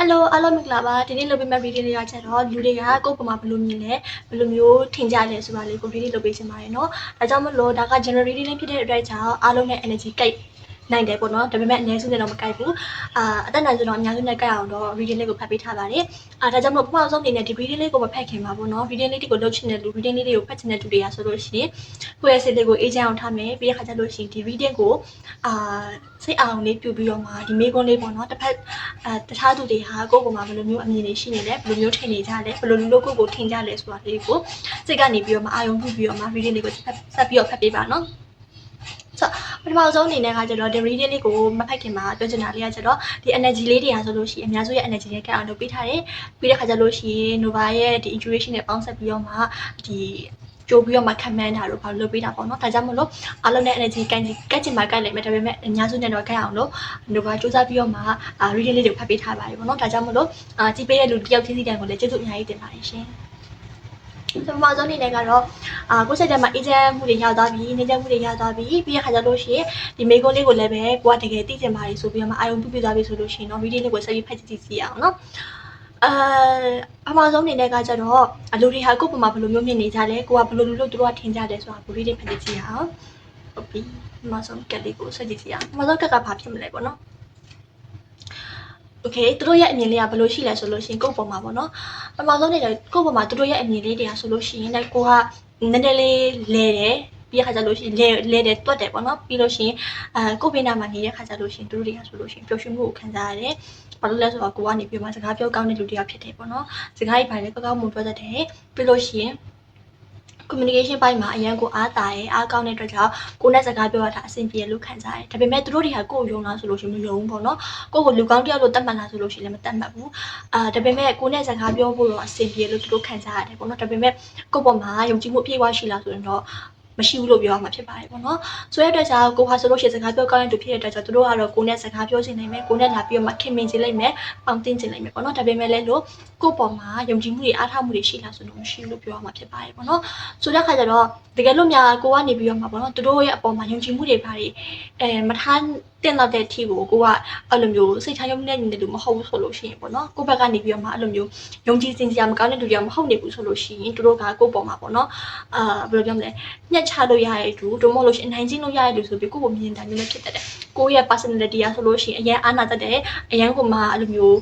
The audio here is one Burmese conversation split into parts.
Hello အားလုံးမင်္ဂလာပါဒီနေ့လုပ်ပေးမယ့် video လေးကကျတော့လူတွေကကိုယ့်ပုံမှာဘယ်လိုမြင်လဲဘယ်လိုမျိုးထင်ကြလဲဆိုတာလေးကို video လုပ်ပေးချင်ပါတယ်เนาะဒါကြောင့်မလို့ဒါက generating လေးဖြစ်တဲ့အတွက်ကြောင့်အားလုံးနဲ့ energy ကိတ် နိုင်တယ်ပေါ့နော်ဒါပေမဲ့အနည်းစုနဲ့တော့မကိုက်ဘူးအာအသက်နိုင်ဆိုတော့အများစုနဲ့ကိုက်အောင်တော့ reading လေးကိုဖတ်ပေးထားပါတယ်အာဒါကြောင့်မလို့ပထမဆုံးအနေနဲ့ဒီ reading လေးကိုမဖတ်ခင်ပါပေါ့နော် reading လေးတွေကိုလုပ်ချင်တဲ့လူ reading လေးတွေကိုဖတ်ချင်တဲ့လူတွေကဆိုလို့ရှိရင်ကိုယ့်ရဲ့စိတ်လေးကိုအေးချမ်းအောင်ထားမယ်ပြီးတဲ့ခါကျလို့ရှိရင်ဒီ reading ကိုအာစိတ်အောင်လေးပြုပြီးတော့မှဒီမေးခွန်းလေးပေါ့နော်တစ်ဖက်အာတခြားသူတွေဟာကိုယ့်ပုံမှာဘယ်လိုမျိုးအမြင်တွေရှိနေလဲဘယ်လိုမျိုးထင်နေကြလဲဘယ်လိုမျိုးကိုယ့်ကိုထင်ကြလဲဆိုတာလေးကိုစိတ်ကနေပြီးတော့မှအာရုံပြုပြီးတော့မှ reading လေးကိုဆက်ပြီးတော့ဖတ်ပေးပါနော်ဆို ပထမဆုံးအနေနဲ့ကကျတော့ the reading လေးကိုမဖတ်ခင်မှာပြောချင်တာလေးကကျတော့ဒီ energy လေးတွေဟာဆိုလို့ရှိရင်အများစုရဲ့ energy နဲ့ကအောင်လုပ်ပေးထားတယ်ပြီးတဲ့ခါကျလို့ရှိရင် Nova ရဲ့ဒီ intuition နဲ့ပေါင်းစပ်ပြီးတော့မှဒီကြိုးပြီးတော့မှ command တာတို့ဘာလို့လုပ်ပေးတာပေါ့နော်ဒါကြောင့်မလို့အားလုံးနဲ့ energy ကိုက်ကိုက်ချင်မှာကိုက်လိုက်မယ်ဒါပေမဲ့အများစုနဲ့တော့ကိုက်အောင်လို့ Nova စူးစမ်းပြီးတော့မှ reading လေးတွေဖတ်ပေးထားပါတယ်ပေါ့နော်ဒါကြောင့်မလို့ကြည့်ပေးတဲ့လူတယောက်ချင်းစီတိုင်းကိုလည်းကျေးဇူးအများကြီးတင်ပါတယ်ရှင် ပထမဆုံးအနေနဲ့ကတော့အာကိုယ်စိတ်ထဲမှာအေဂျင့်မှုတွေရသွားပြီနေကြမှုတွေရသွားပြီပြီးရခါကြလို့ရှိရင်ဒီမိကုန်းလေးကိုလည်းပဲကိုကတကယ်သိချင်ပါတယ်ဆိုပြီးတော့မှအာယုံပြုပြသွားပြီဆိုလို့ရှိရင်တော့ဗီဒီယိုလေးကိုဆက်ပြီးဖတ်ကြည့်ကြည့်စီအောင်နော်အဲပထမဆုံးအနေနဲ့ကကြတော့အလူတွေဟာကိုယ့်ပုံမှာဘယ်လိုမျိုးမြင်နေကြလဲကိုကဘယ်လိုလူလို့သူတို့ကထင်ကြတယ်ဆိုတာဗီဒီယိုလေးဖတ်ကြည့်ကြည့်အောင်ဟုတ်ပြီပထမဆုံးကက်လေးကိုဆက်ကြည့်ကြည့်အောင်ပထမဆုံးကက်ကဘာဖြစ်မလဲပေါ့နော် โอเคသူတို့ရဲ့အမြင်လေးကဘယ်လိုရှိလဲဆိုလို့ရှိရင်ကိုယ့်ပုံမှာပေါ့နော်ပထမဆုံးနေတယ်ကိုယ့်ပုံမှာသူတို့ရဲ့အမြင်လေးတွေကဆိုလို့ရှိရင်လည်းကိုကနည်းနည်းလေးလဲတယ်ပြီးရခါကြလို့ရှိရင်လဲလဲတယ်တွတ်တယ်ပေါ့နော်ပြီးလို့ရှိရင်အဲကိုယ့်ဘေးနားမှာနေတဲ့ခါကြလို့ရှိရင်သူတို့တွေကဆိုလို့ရှိရင်ပျော်ရွှင်မှုကိုခံစားရတယ်ဘာလို့လဲဆိုတော့ကိုကနေပြီးမှစကားပြောကောင်းတဲ့လူတယောက်ဖြစ်တယ်ပေါ့နော်စကားကြီးပါတယ်ကောင်းကောင်းမပြောတတ်တယ်ပြီးလို့ရှိရင် communication ဘိုင်းမှာအရန်ကိုအားတာရဲအားကောင်းတဲ့အတွက်ကြောင့်ကိုနဲ့စကားပြောရတာအဆင်ပြေလို့ခံစားရတယ်။ဒါပေမဲ့သူတို့တွေကကိုယ်ကိုယုံလားဆိုလို့ရှိရင်မယုံဘူးပေါ့နော်။ကိုယ့်ကိုလူကောင်းတယောက်လို့တတ်မှတ်လားဆိုလို့ရှိရင်လည်းမတတ်မှတ်ဘူး။အာဒါပေမဲ့ကိုနဲ့စကားပြောဖို့တော့အဆင်ပြေလို့သူတို့ခံစားရတယ်ပေါ့နော်။ဒါပေမဲ့ကိုယ့်ပေါ်မှာယုံကြည်မှုအပြည့်အဝရှိလားဆိုရင်တော့ မရှိဘူးလို့ပြောရမှာဖြစ်ပါတယ်ပေါ့နော်။ဆိုတဲ့အတွက်ကြောင့်ကိုဟာဆိုလို့ရှိရင်စကားပြောကောင်းတဲ့သူဖြစ်တဲ့အတွက်ကြောင့်သူတို့ကတော့ကိုနဲ့စကားပြောချင်နိုင်မယ်။ကိုနဲ့လာပြီးတော့မှခင်မင်ချင်လိုက်မယ်။ပေါင်းတင်ချင်လိုက်မယ်ပေါ့နော်။ဒါပေမဲ့လည်းလို့ကိုယ့်ပေါ်မှာယုံကြည်မှုတွေအားထားမှုတွေရှိလားဆိုတော့မရှိဘူးလို့ပြောရမှာဖြစ်ပါတယ်ပေါ့နော်။ဆိုတဲ့အခါကျတော့တကယ်လို့များကိုကနေပြီးတော့မှာပေါ့နော်သူတို့ရဲ့အပေါ်မှာယုံကြည်မှုတွေဘာတွေအဲမထား တင်တော့တဲ့အထီကိုကိုကအဲ့လိုမျိုးစိတ်ချယုံနေနေတယ်လို့မဟုတ်ဘူးဆိုလို့ရှိရင်ပေါ့နော်ကိုဘက်ကနေပြီးတော့မှအဲ့လိုမျိုးယုံကြည်စင်ကြမကောင်းတဲ့လူတွေကမဟုတ်နေဘူးဆိုလို့ရှိရင်သူတို့ကကိုယ့်ပေါ်မှာပေါ့နော်အာဘယ်လိုပြောမလဲညှက်ချလို့ရတဲ့သူတို့မဟုတ်လို့ရှိရင်နိုင်ချင်းလို့ရတဲ့လူဆိုပြီးကိုယ့်ကိုမြင်တာမျိုးလည်းဖြစ်တတ်တယ်ကိုယ့်ရဲ့ personality อ่ะဆိုလို့ရှိရင်အရင်အာနာတတ်တယ်အရင်ကမှအဲ့လိုမျိုး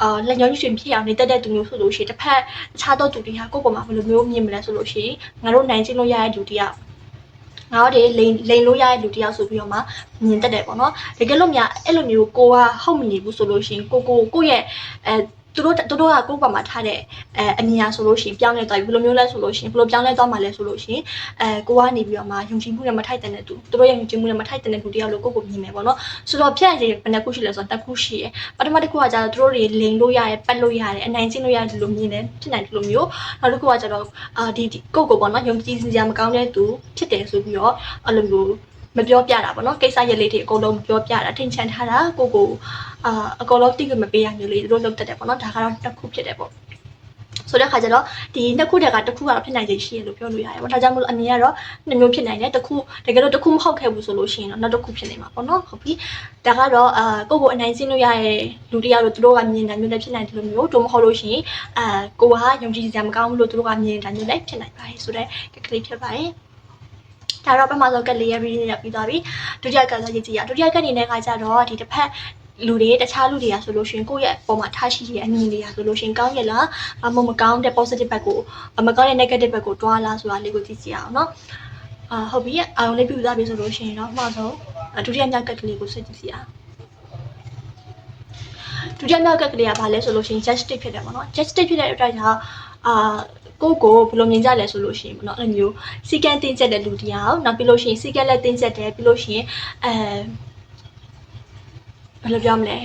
အာလက်ညှိုးရွှင်ဖြစ်အောင်နေတတ်တဲ့သူမျိုးဆိုလို့ရှိရင်တစ်ဖက်အခြားသောသူတွေကကိုယ့်ပေါ်မှာဘယ်လိုမျိုးမြင်မလဲဆိုလို့ရှိရင်ငါတို့နိုင်ချင်းလို့ရတဲ့လူတွေက ငါတို့တွေလိန်လိန်လို့ရတဲ့လူတယောက်ဆိုပြီးတော့မှမြင်တတ်တယ်ပေါ့နော်တကယ်လို့များအဲ့လိုမျိုးကိုကဟုတ်မနေဘူးဆိုလို့ရှိရင်ကိုကိုကိုရဲ့အဲ သူတို့သူတို့ကကိုယ့်ဘာမှာထားတဲ့အဲအမြင်အဆိုလို့ရှိရင်ပြောင်းလဲသွားပြီဘယ်လိုမျိုးလဲဆိုလို့ရှိရင်ဘယ်လိုပြောင်းလဲသွားမှာလဲဆိုလို့ရှိရင်အဲကိုကနေပြီးတော့မှယုံကြည်မှုနဲ့မထိုက်တဲ့သူသူတို့ရဲ့ယုံကြည်မှုနဲ့မထိုက်တဲ့သူတယောက်လို့ကိုယ့်ကိုမြင်မယ်ပေါ့နော်ဆိုတော့ဖြန့်ရည်ဘယ်နှခုရှိလဲဆိုတော့တစ်ခုရှိရယ်ပထမတစ်ခုကကျတော့သူတို့တွေလိန်လို့ရတယ်ပတ်လို့ရတယ်အနိုင်ကျင့်လို့ရတယ်လို့မြင်တယ်ဖြစ်နိုင်တယ်လို့မျိုးနောက်တစ်ခုကကျတော့အာဒီကိုယ့်ကိုပေါ့နော်ယုံကြည်စရာမကောင်းတဲ့သူဖြစ်တယ်ဆိုပြီးတော့အဲ့လိုမျိုး မပြောပြတာပေါ့နော်ကိစ္စရက်လေးတွေအကုန်လုံးမပြောပြတာထင်ချန်ထားတာကိုကိုအာအကုန်လုံးတိကျမပေးရမျိုးလေးတို့လုပ်တတ်တယ်ပေါ့နော်ဒါကတော့တစ်ခုဖြစ်တယ်ပေါ့ဆိုတဲ့ခါကျတော့ဒီနှစ်ခုတည်းကတစ်ခုကတော့ဖြစ်နိုင်ခြေရှိရလို့ပြောလို့ရတယ်ပေါ့ဒါကြောင့်မလို့အနေကတော့နှစ်မျိုးဖြစ်နိုင်တယ်တစ်ခုတကယ်လို့တစ်ခုမဟုတ်ခဲ့ဘူးဆိုလို့ရှိရင်တော့နောက်တစ်ခုဖြစ်နေမှာပေါ့နော်ဟုတ်ပြီဒါကတော့အာကိုကိုအနိုင်စင်းလို့ရတဲ့လူတယောက်လို့သူတို့ကမြင်တယ်မျိုးလည်းဖြစ်နိုင်တယ်လို့မျိုးတို့မဟုတ်လို့ရှိရင်အာကိုကယုံကြည်စရာမကောင်းဘူးလို့သူတို့ကမြင်တယ်မျိုးလည်းဖြစ်နိုင်ပါတယ်ဆိုတော့ကလေးဖြစ်ပါတယ် ဒါတော့ပထမဆုံးကတ်လေးရဲ့ reading နဲ့ပြီးသွားပြီဒုတိယကတ်လည်းရေးကြည့်ရဒုတိယကတ်အနေနဲ့ကကြတော့ဒီတစ်ဖက်လူတွေတခြားလူတွေရာဆိုလို့ရှင်ကိုယ့်ရဲ့ပုံမှာထားရှိတဲ့အမြင်တွေရာဆိုလို့ရှင်ကောင်းရလားမမကောင်းတဲ့ positive ဘက်ကိုမကောင်းတဲ့ negative ဘက်ကိုတွားလားဆိုတာလေးကိုကြည့်ကြည့်အောင်နော်အာဟုတ်ပြီအာရုံလေးပြူသားပြီဆိုလို့ရှင်တော့အမှဆုံးဒုတိယမြောက်ကတ်ကလေးကိုဆက်ကြည့်ကြည့်အောင်ဒုတိယမြောက်ကတ်ကလေးကဘာလဲဆိုလို့ရှင် justice ဖြစ်တယ်ပေါ့နော် justice ဖြစ်တဲ့အတွက်ကြောင့်အာ ကိုကိုဘယ်လိုမြင်ကြလဲဆိုလို့ရှိရင်ပေါ့နော်အဲ့လိုမျိုးစီကန်းတင်းကျက်တဲ့လူတရားနောက်ပြီးလို့ရှိရင်စီကန်းလက်တင်းကျက်တယ်ပြီးလို့ရှိရင်အဲဘယ်လိုပြောမလဲ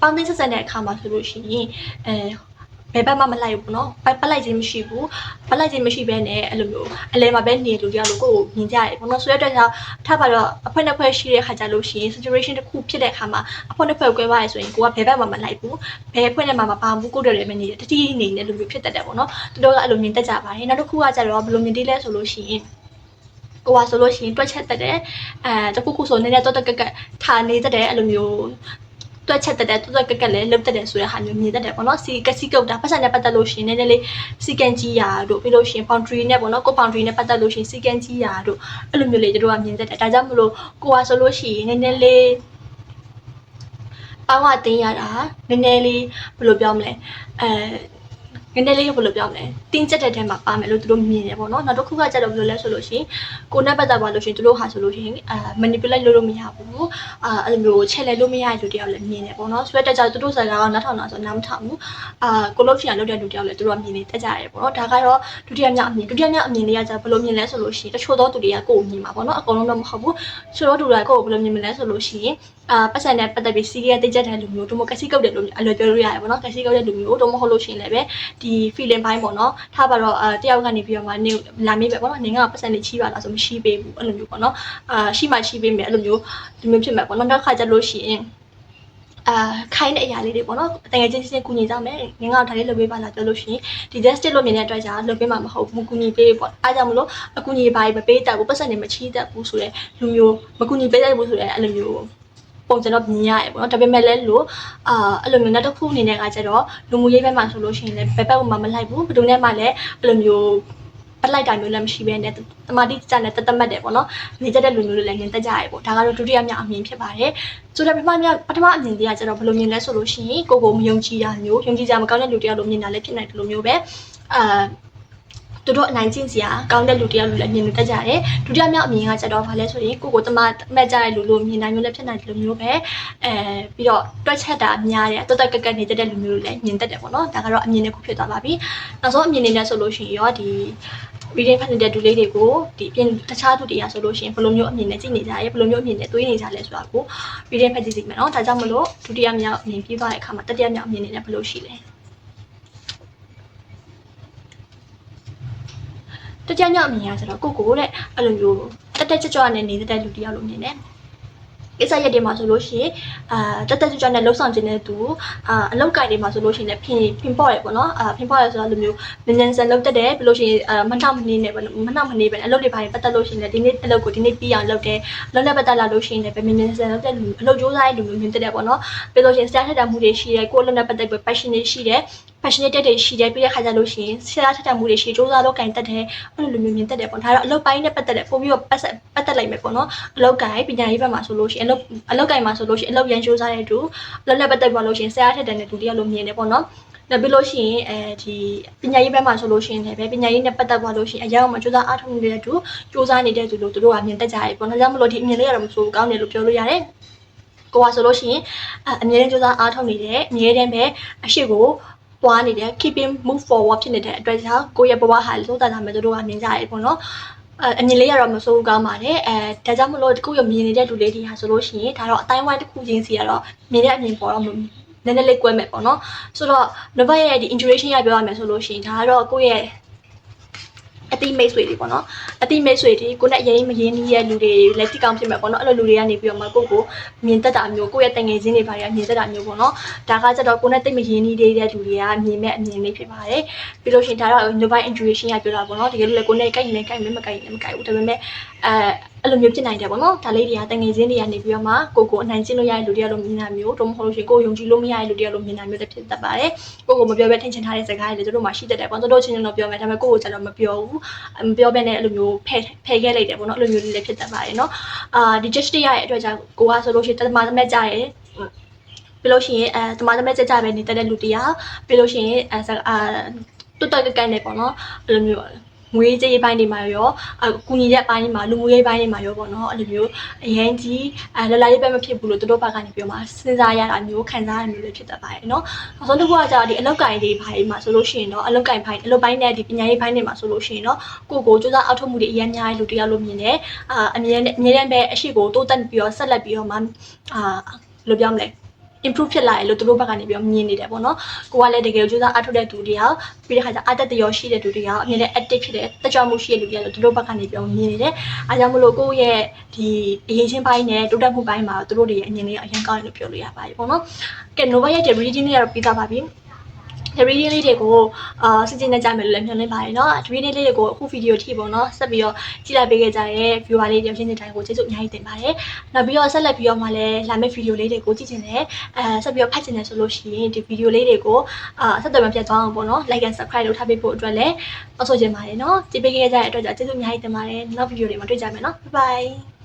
ပေါင်းသိဆက်ဆက်တဲ့အခါမှာဆိုလို့ရှိရင်အဲ ဘယ်ဘက်မှမလိုက်ဘူးနော်ပတ်လိုက်ခြင်းမရှိဘူးပတ်လိုက်ခြင်းမရှိဘဲနဲ့အဲ့လိုမျိုးအလဲမှာပဲနေလူတယောက်လို့ကိုယ်မြင်ကြရတယ်ပေါ့နော်ဆိုရတဲ့ကြောင့်ထပ်ပါတော့အဖွဲနှစ်ဖွဲရှိတဲ့ခါကြလို့ရှိရင် situation တစ်ခုဖြစ်တဲ့အခါမှာအဖွဲနှစ်ဖွဲကွဲသွားရဆိုရင်ကိုကဘယ်ဘက်မှမလိုက်ဘူးဘယ်အဖွဲနဲ့မှမပါဘူးကိုယ်တည်းလည်းမနေတတိနေနေလူမျိုးဖြစ်တတ်တယ်ပေါ့နော်သူတို့ကအဲ့လိုမြင်တတ်ကြပါတယ်နောက်တစ်ခုကကြတော့ဘယ်လိုမြင်သေးလဲဆိုလို့ရှိရင်ိုကဆိုလို့ရှိရင်တွက်ချက်တက်တယ်အဲတခုခုဆိုနည်းနည်းတော့တက်ကက်ကထာနေတက်တယ်အဲ့လိုမျိုး တွက်ချက်တက်တဲ့တွက်တွက်ကက်ကက်လည်းလုတ်တက်တယ်ဆိုတဲ့ဟာမျိုးမြင်တတ်တယ်ပေါ့နော်စီကစီကုတ်တာပတ်စံနဲ့ပတ်သက်လို့ရှိရင်နည်းနည်းလေးစီကန်ကြီးရာတို့ပြီးလို့ရှိရင် boundary နဲ့ပေါ့နော်ကို boundary နဲ့ပတ်သက်လို့ရှိရင်စီကန်ကြီးရာတို့အဲ့လိုမျိုးလေးတို့ကမြင်တတ်တယ်ဒါကြောင့်မလို့ကိုကဆိုလို့ရှိရင်နည်းနည်းလေးပေါင်းဝတင်းရတာနည်းနည်းလေးဘယ်လိုပြောမလဲအဲ နည်းနည်းလေးဘယ်လိုပြောမလဲတင်းကျက်တဲ့ထဲမှာပါမယ်လို့သူတို့မြင်တယ်ပေါ့နော်နောက်တစ်ခုကကြတော့ဘယ်လိုလဲဆိုလို့ရှိရင်ကိုနဲ့ပတ်သက်ပါလို့ရှိရင်သူတို့ဟာဆိုလို့ရှိရင်အာ manipulate လုပ်လို့မရဘူးအာအဲ့လိုမျိုးချက်လဲလို့မရတဲ့လူတယောက်လည်းမြင်တယ်ပေါ့နော်ဆိုတော့ကြတော့သူတို့စကားကနားထောင်တာဆိုနားမထောင်ဘူးအာကိုလို့ရှိရင်လုပ်တဲ့လူတယောက်လည်းသူတို့ကမြင်နေတတ်ကြရတယ်ပေါ့နော်ဒါကတော့ဒုတိယမြောက်အမြင်ဒုတိယမြောက်အမြင်လေးကကြဘယ်လိုမြင်လဲဆိုလို့ရှိရင်တချို့သောသူတွေကကိုယ်ကိုမြင်မှာပေါ့နော်အကုန်လုံးတော့မဟုတ်ဘူးတချို့သောသူတွေကကိုယ်ကိုဘယ်လိုမြင်မလဲဆိုလို့ရှိရင် အာပတ်စံနဲ့ပတ်သက်ပြီးစီးရီးယားတိတ်ကျက်တဲ့လူမျိုးတို့မကစီကုတ်တဲ့လူမျိုးအလွယ်ပြောလို့ရတယ်ပေါ့နော်ကစီကုတ်တဲ့လူမျိုးတို့မဟုတ်လို့ရှိရင်လည်းပဲဒီ feeling ဘိုင်းပေါ့နော်ထားပါတော့အာတယောက်ကနေပြီးတော့မှနေလာမေးပဲပေါ့နော်နေကပတ်စံလေးချီးပါလားဆိုမရှိပေးဘူးအဲ့လိုမျိုးပေါ့နော်အာရှိမှချီးပေးမယ်အဲ့လိုမျိုးဒီမျိုးဖြစ်မှာပေါ့နော်နောက်တစ်ခါကျလို့ရှိရင်အာခိုင်းတဲ့အရာလေးတွေပေါ့နော်တကယ်ချင်းချင်းကူညီကြမယ်ငင်းကဒါလေးလုပ်ပေးပါလားပြောလို့ရှိရင်ဒီ just လို့မြင်တဲ့အတွက်ကြောင့်လုပ်ပေးမှာမဟုတ်ဘူးကူညီပေးပေါ့အားကြောင့်မလို့အကူညီပါမပေးတတ်ဘူးပတ်စံနေမချီးတတ်ဘူးဆိုတဲ့လူမျိုးမကူညီပေးတတ်ဘူးဆိုတဲ့အဲ့လိုမျိုး ပုံစံတော့မြင်ရတယ်ပေါ့နော်ဒါပေမဲ့လည်းလို့အာအဲ့လိုမျိုးနောက်တစ်ခုအနေနဲ့ကကျတော့လူမှုရေးဘက်မှာဆိုလို့ရှိရင်လည်းဘယ်ဘက်မှမလိုက်ဘူးဘယ်သူနဲ့မှလည်းအဲ့လိုမျိုးပလိုက်တာမျိုးလည်းမရှိဘဲနဲ့တမာတိကြတဲ့တသက်မှတ်တယ်ပေါ့နော်နေကြတဲ့လူမျိုးတွေလည်းမြင်တတ်ကြရပေါ့ဒါကတော့ဒုတိယမြောက်အမြင်ဖြစ်ပါတယ်ဆိုတော့ပထမမြောက်ပထမအမြင်တွေကကျတော့ဘယ်လိုမြင်လဲဆိုလို့ရှိရင်ကိုကိုမယုံကြည်တာမျိုးယုံကြည်ကြမကောင်းတဲ့လူတယောက်လိုမြင်တာလည်းဖြစ်နိုင်တယ်လို့မျိုးပဲအာ သူတို့အနိုင်ကျင့်စရာကောင်းတဲ့လူတယောက်လူလည်းမြင်နေတတ်ကြတယ်ဒုတိယမြောက်အမြင်ကကျတော့ဘာလဲဆိုရင်ကိုကိုတမမှတ်ကြတဲ့လူလိုမြင်နိုင်မျိုးလည်းဖြစ်နိုင်တယ်လို့မျိုးပဲအဲပြီးတော့တွက်ချက်တာများတယ်တော်တော်ကက်ကက်နေတတ်တဲ့လူမျိုးတွေလည်းမြင်တတ်တယ်ပေါ့နော်ဒါကတော့အမြင်တစ်ခုဖြစ်သွားပါပြီနောက်ဆုံးအမြင်နေနဲ့ဆိုလို့ရှိရင်ရောဒီ reading ဖတ်နေတဲ့ဒူလေးတွေကိုဒီပြင်တခြားသူတွေကဆိုလို့ရှိရင်ဘယ်လိုမျိုးအမြင်နဲ့ကြည့်နေကြရဲဘယ်လိုမျိုးအမြင်နဲ့တွေးနေကြလဲဆိုတာကို reading ဖတ်ကြည့်စီမယ်နော်ဒါကြောင့်မလို့ဒုတိယမြောက်အမြင်ပြီးသွားတဲ့အခါမှာတတိယမြောက်အမြင်နဲ့ဘယ်လိုရှိလဲ တကြညော့အမြင်ရဆိုတော့ကိုကိုတဲ့အဲ့လိုမျိုးတက်တက်ကြွကြွနဲ့နေတဲ့လူတယောက်လိုမြင်တယ်ကိစ္စရက်တွေမှာဆိုလို့ရှိရင်အာတက်တက်ကြွကြွနဲ့လှုပ်ဆောင်ခြင်းတဲ့သူအာအလောက်ကိုင်တွေမှာဆိုလို့ရှိရင်လည်းဖင်ဖင်ပေါ့ရယ်ပေါ့နော်အာဖင်ပေါ့ရယ်ဆိုတော့လူမျိုးမင်းမြန်ဆန်လှုပ်တတ်တယ်ပြီးလို့ရှိရင်အာမနှောက်မနေနဲ့ပေါ့မနှောက်မနေပဲအလုပ်တွေဘာတွေပတ်သက်လို့ရှိရင်လည်းဒီနေ့အလုပ်ကိုဒီနေ့ပြီးအောင်လုပ်တယ်အလုပ်နဲ့ပတ်သက်လာလို့ရှိရင်လည်းပဲမင်းမြန်ဆန်လှုပ်တဲ့လူအလုပ်ကြိုးစားတဲ့လူမျိုးမြင်တတ်တယ်ပေါ့နော်ပြီးလို့ရှိရင်စတန်ထက်တာမှုတွေရှိတယ်ကိုယ်အလုပ်နဲ့ပတ်သက်ပြီး passion တွေရှိတယ် passionate တွေရှိတယ်ပြီးတဲ့ခါကျလို့ရှိရင်ဆရာထက်ထမှုတွေရှိစူးစမ်းလုပ်ကင်တက်တယ်အဲ့လိုလိုမျိုးမြင်တက်တယ်ပေါ့ဒါတော့အလုပ်ပိုင်းနဲ့ပတ်သက်တယ်ပို့ပြီးတော့ပတ်သက်ပတ်သက်လိုက်မယ်ပေါ့နော်အလုပ်ကင်ပညာရေးဘက်မှာဆိုလို့ရှိရင်အလုပ်အလုပ်ကင်မှာဆိုလို့ရှိရင်အလုပ်ရန်စူးစမ်းတဲ့သူအလုပ်နဲ့ပတ်သက်ပါလို့ရှိရင်ဆရာထက်တယ်နဲ့သူတရားလို့မြင်တယ်ပေါ့နော်နောက်ပြီးလို့ရှိရင်အဲဒီပညာရေးဘက်မှာဆိုလို့ရှိရင်လည်းပဲပညာရေးနဲ့ပတ်သက်သွားလို့ရှိရင်အရောက်မှာစူးစမ်းအားထုတ်နေတဲ့သူစူးစမ်းနေတဲ့သူလို့သူတို့ကမြင်တတ်ကြရပြီပေါ့။ဒါကြောင့်မလို့ဒီအမြင်လေးကတော့မဆိုးဘူးကောင်းတယ်လို့ပြောလို့ရတယ်။ကိုကဆိုလို့ရှိရင်အမြဲတမ်းစူးစမ်းအားထုတ်နေတယ်အမြဲတမ်းပဲအရှိကို ပွားနေတယ် keeping move forward ဖြစ်နေတဲ့အတွက်ကြောင့်ကိုယ့်ရဲ့ဘဝဟာလုံးတာတာမဲ့တို့ကမြင်ကြရပေါ့နော်အဲအမြင်လေးကတော့မစိုးဘူးကောင်းပါတယ်အဲဒါကြောင့်မလို့ကိုယ့်ရမြင်နေတဲ့လူလေးတွေဟာဆိုလို့ရှိရင်ဒါတော့အတိုင်းဝိုင်းတစ်ခုချင်းစီကတော့မြင်တဲ့အမြင်ပေါ်တော့နည်းနည်းလေးကွဲမဲ့ပေါ့နော်ဆိုတော့ Nova ရဲ့ဒီ intuition ရပြောရမယ်ဆိုလို့ရှိရင်ဒါကတော့ကိုယ့်ရဲ့ အတိမိတ်ဆွေတွေပေါ့နော်အတိမိတ်ဆွေတွေကိုနဲ့အရင်မရင်းနှီးရဲ့လူတွေလက်တိကောင်းဖြစ်မဲ့ပေါ့နော်အဲ့လိုလူတွေကနေပြီးတော့မှကိုယ့်ကိုမြင်တတ်တာမျိုးကိုယ့်ရဲ့တငယ်ချင်းတွေဘာတွေကမြင်တတ်တာမျိုးပေါ့နော်ဒါကကြတော့ကိုနဲ့တိတ်မရင်းနှီးသေးတဲ့လူတွေကမြင်မဲ့အမြင်လေးဖြစ်ပါတယ်ပြီးလို့ရှိရင်ဒါတော့ Nova intuition ရပြောတာပေါ့နော်တကယ်လို့လည်းကိုနဲ့ကြိုက်နေကြိုက်မယ်မကြိုက်နေမကြိုက်ဘူးဒါပေမဲ့အဲ အဲ့လိုမျိုးဖြစ်နိုင်တယ်ပေါ့နော်ဒါလေးတွေကတငယ်ချင်းတွေကနေပြီးတော့မှကိုကိုအနိုင်ကျင့်လို့ရတဲ့လူတွေကလို့မြင်တာမျိုးတော့မဟုတ်လို့ရှိရင်ကိုယုံကြည်လို့မရတဲ့လူတွေကလို့မြင်တာမျိုးတစ်ဖြစ်တတ်ပါတယ်ကိုကိုမပြောဘဲထင်ချင်ထားတဲ့စကားတွေလည်းတို့မှရှိတတ်တယ်ပေါ့တို့ချင်းချင်းတော့ပြောမယ်ဒါပေမဲ့ကိုကိုကျတော့မပြောဘူးမပြောဘဲနဲ့အဲ့လိုမျိုးဖယ်ဖယ်ခဲ့လိုက်တယ်ပေါ့နော်အဲ့လိုမျိုးလေးလည်းဖြစ်တတ်ပါတယ်နော်အာဒီ just ရရဲ့အတွက်ကြောင့်ကိုကဆိုလို့ရှိရင်တမသမက်ကြရဲ့ပြီးလို့ရှိရင်အဲတမသမက်ကြကြပဲနေတဲ့လူတရားပြီးလို့ရှိရင်အဲအာတွတ်တွတ်ကကန်နေပေါ့နော်အဲ့လိုမျိုး ငွေကြေးပိုင်းတွေမှာရောအကူညီတဲ့ပိုင်းတွေမှာလူမှုရေးပိုင်းတွေမှာရောပေါ့နော်အဲ့လိုမျိုးအရင်ကြီးအဲလလာရေးပဲမဖြစ်ဘူးလို့တို့တို့ဘက်ကနေပြောမှာစဉ်းစားရတာမျိုးခံစားရမျိုးတွေဖြစ်တတ်ပါတယ်နော်။နောက်ဆုံးတစ်ခုကကြာဒီအလောက်ကင်တွေပိုင်းမှာဆိုလို့ရှိရင်တော့အလောက်ကင်ပိုင်းအလုပ်ပိုင်းနဲ့ဒီပညာရေးပိုင်းတွေမှာဆိုလို့ရှိရင်တော့ကိုကိုစူးစမ်းအောက်ထုတ်မှုတွေအများကြီးလူတယောက်လို့မြင်တယ်။အာအမြဲအမြဲတမ်းပဲအရှိကိုတိုးတက်ပြီးတော့ဆက်လက်ပြီးတော့မှအာဘယ်လိုပြောမလဲ improve ဖြစ်လာတယ်လို့သူတို့ဘက်ကနေပြီးတော့မြင်နေတယ်ပေါ့နော်ကိုကလည်းတကယ်ကြိုးစားအားထုတ်တဲ့သူတယောက်ပြီးတဲ့ခါကျအသက်တရောရှိတဲ့သူတယောက်အမြင်နဲ့ active ဖြစ်တဲ့တက်ကြွမှုရှိတဲ့လူတယောက်လို့သူတို့ဘက်ကနေပြီးတော့မြင်နေတယ်အားကြောင့်မလို့ကိုယ့်ရဲ့ဒီအရေးချင်းပိုင်းနဲ့တိုးတက်မှုပိုင်းမှာသူတို့တွေရဲ့အမြင်လေးကအရင်ကောင်းတယ်လို့ပြောလို့ရပါတယ်ပေါ့နော်ကဲ Nova ရဲ့ reading လေးကတော့ပြီးသားပါပြီ 3D လေးတွေကိုအာစစ်စစ်နဲ့ကြမယ်လို့လည်းမျှော်လင့်ပါတယ်နော် 3D လေးတွေကိုအခုဗီဒီယိုထိပုံနော်ဆက်ပြီးတော့ကြည့်လိုက်ပေးခဲ့ကြတဲ့ viewer လေးတယောက်ချင်းတိုင်းကိုကျေးဇူးအများကြီးတင်ပါတယ်နောက်ပြီးတော့ဆက်လက်ပြီးတော့မှလည်းလာမယ့်ဗီဒီယိုလေးတွေကိုကြည့်ချင်တယ်အဲဆက်ပြီးတော့ဖတ်ချင်တယ်ဆိုလို့ရှိရင်ဒီဗီဒီယိုလေးတွေကိုအာဆက်သွယ်မပြတ်သွားအောင်ပေါ့နော် like and subscribe လုပ်ထားပေးဖို့အတွက်လည်းအဆိုချင်ပါတယ်နော်ကြည့်ပေးခဲ့ကြတဲ့အတွက်ကြောင့်ကျေးဇူးအများကြီးတင်ပါတယ်နောက်ဗီဒီယိုတွေမှာတွေ့ကြမယ်နော် bye bye